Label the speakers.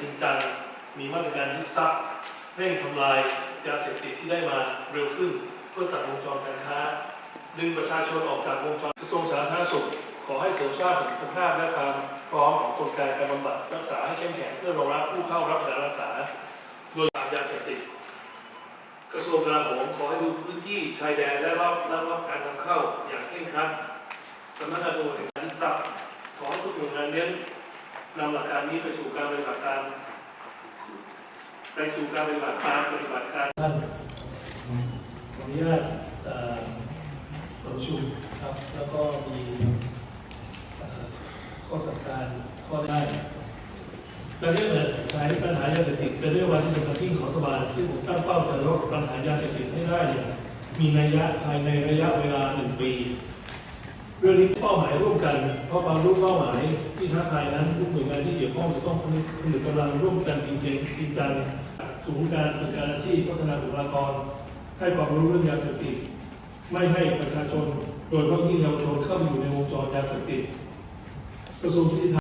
Speaker 1: จริงจัง มีมาตรการยึดทรัพย์เร่งทำลายยาเสพติดที่ได้มาเร็วขึ้น เพื่อตัดวงจรการค้า ดึงประชาชนออกจากวงจรกระทรวงสาธารณสุข ขอให้เสริมสร้างประสิทธิภาพและความพร้อมของกลไกการบำบัดรักษาให้เข้มแข็งเพื่อรองรับผู้เข้ารับการรักษา โดยยาเสพติดกระทรวงกลาโหมขอให้ดูพื้นที่ชายแดนและรับและรับการนำเข้าอย่างเคร่งครัดสำนักงานตำรวจแห่งชาติยึดทรัพย์ขอให้ทุกหน่วยงานเน้น นำหลักการนี้ไปสู่การปฏิบัติการไปสู่การปฏิบัติการปฏิบัติการท่านขออนุญาตประชุมครับ แล้วก็มีข้อสั่งการข้อได้การแก้ไขปัญหายาเสพติดเป็นเรื่องวันที่เป็นกรทิ้งของรัฐบาลซึ่งผมตั้งเป้าจะลดปัญหายาเสพติดให้ได้ มีนัยยะภายในระยะเวลาหนึ่งปี เรื่องนี้เป้าหมายร่วมกัน เพราะความรู้เป้าหมายที่ท้าทายนั้นทุกหน่วยงานที่เกี่ยวข้องจะต้องผนึกกำลังร่วมกันจริงๆจริงจังสูงการฝึกการอาชีพพัฒนาบุคลากร ให้ความรู้เรื่องยาเสพติดไม่ให้ประชาชน โดยเฉพาะยิ่งเยาวชนเข้าไปอยู่ในวงจรยาเสพติดกระทรวงยุติธรรม